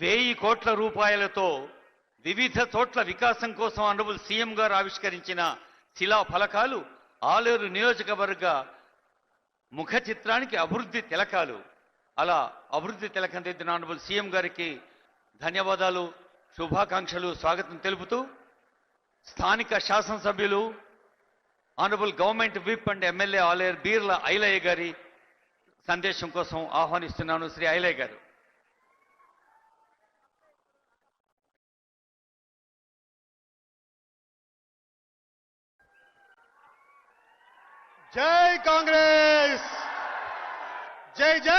వెయ్యి కోట్ల రూపాయలతో వివిధ చోట్ల వికాసం కోసం అనబుల్ సీఎం గారు ఆవిష్కరించిన శిలా ఫలకాలు ఆలేరు నియోజకవర్గ ముఖ చిత్రానికి అభివృద్ధి తిలకాలు. అలా అభివృద్ధి తిలకం తెద్దిన ఆనబుల్ సీఎం గారికి ధన్యవాదాలు శుభాకాంక్షలు స్వాగతం తెలుపుతూ స్థానిక శాసనసభ్యులు honourable government whip and MLA Aler Beerla Ilaiah గారి సందేశం కోసం ఆహ్వానిస్తున్నాను శ్రీ ఐలయ్య గారు. జై కాంగ్రెస్! జై జై!